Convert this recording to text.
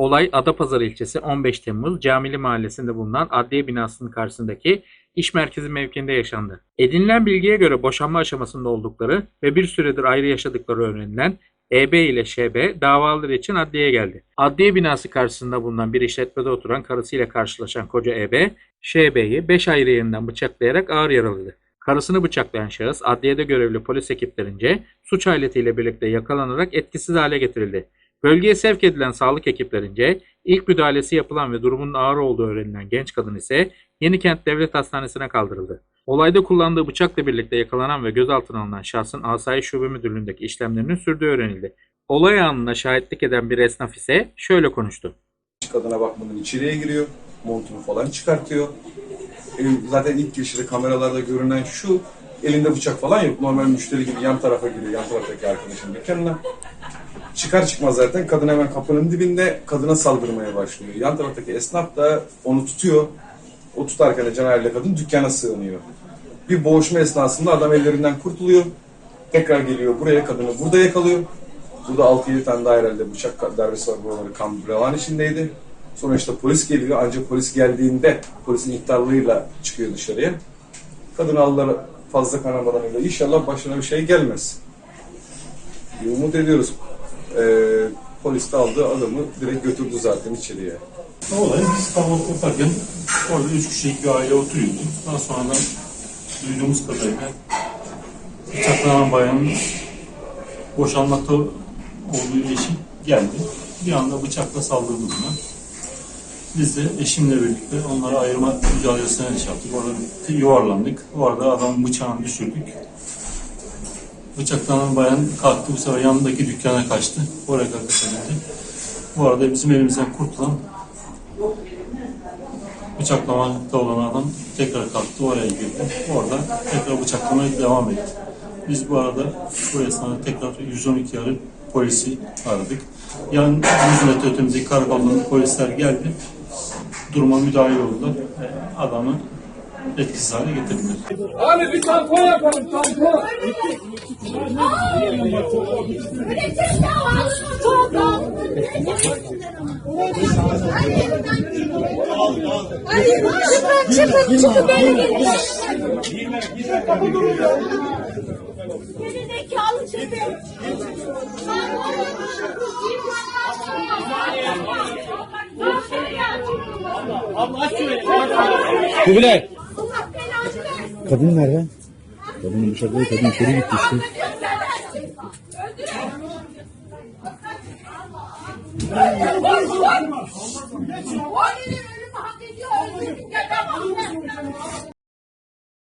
Olay Adapazarı ilçesi 15 Temmuz Camili Mahallesi'nde bulunan adliye binasının karşısındaki iş merkezi mevkiinde yaşandı. Edinilen bilgiye göre boşanma aşamasında oldukları ve bir süredir ayrı yaşadıkları öğrenilen EB ile ŞB davaları için adliyeye geldi. Adliye binası karşısında bulunan bir işletmede oturan karısıyla karşılaşan koca EB, ŞB'yi 5 ayrı yerinden bıçaklayarak ağır yaraladı. Karısını bıçaklayan şahıs adliyede görevli polis ekiplerince suç aletiyle birlikte yakalanarak etkisiz hale getirildi. Bölgeye sevk edilen sağlık ekiplerince ilk müdahalesi yapılan ve durumunun ağır olduğu öğrenilen genç kadın ise Yenikent Devlet Hastanesi'ne kaldırıldı. Olayda kullandığı bıçakla birlikte yakalanan ve gözaltına alınan şahsın Asayiş Şube Müdürlüğü'ndeki işlemlerinin sürdüğü öğrenildi. Olay anına şahitlik eden bir esnaf ise şöyle konuştu. kadına bakmadan içeriye giriyor. Montunu falan çıkartıyor. E, Zaten ilk girişte kameralarda görünen şu elinde bıçak falan yok. Normal müşteri gibi yan tarafa giriyor. Yan taraftaki arkadaşın dükkanına. Çıkar çıkmaz zaten kadın hemen kapının dibinde kadına saldırmaya başlıyor. Yan taraftaki esnaf da onu tutuyor. O tutarken de Caner'le kadın dükkana sığınıyor. Bir boğuşma esnasında adam ellerinden kurtuluyor. Tekrar geliyor buraya kadını burada yakalıyor. Burada 6-7 tane daha herhalde bıçak darbesi var buraları kan revan içindeydi. Sonra işte polis geliyor ancak polis geldiğinde polisin ihtarlığıyla çıkıyor dışarıya. Kadın aldılar fazla kanamadan öyle. İnşallah başına bir şey gelmez. Bir umut ediyoruz. Ee, polis de aldı adamı direkt götürdü zaten içeriye. Olay biz kahvaltı yaparken orada üç kişilik bir aile oturuyordu. Daha sonradan duyduğumuz kadarıyla bıçaklanan bayanın boşanmakta olduğu eşi geldi. Bir anda bıçakla saldırdı buna. Biz de eşimle birlikte onları ayırma mücadelesine şey yaptık. Orada yuvarlandık. Orada adamın bıçağını düşürdük. Bıçaklanan bayan kalktı bu sefer yanındaki dükkana kaçtı. Oraya kaçabildi. Bu arada bizim elimizden kurtulan bıçaklamakta olan adam tekrar kalktı oraya girdi. Orada tekrar bıçaklamaya devam etti. Biz bu arada bu esnada tekrar 112 arayıp polisi aradık. Yan 100 metre ötemizde karakoldan polisler geldi. Duruma müdahil oldular. Adamı etkisiz hale getirdiler. Abi bir tampon yapalım tampon. Çıkın çıkın çıkın böyle gelin. Geri zekalı çıkın. Kubilay. Kadın nerede? Kadının bıçakladı kadın içeri gitti işte. O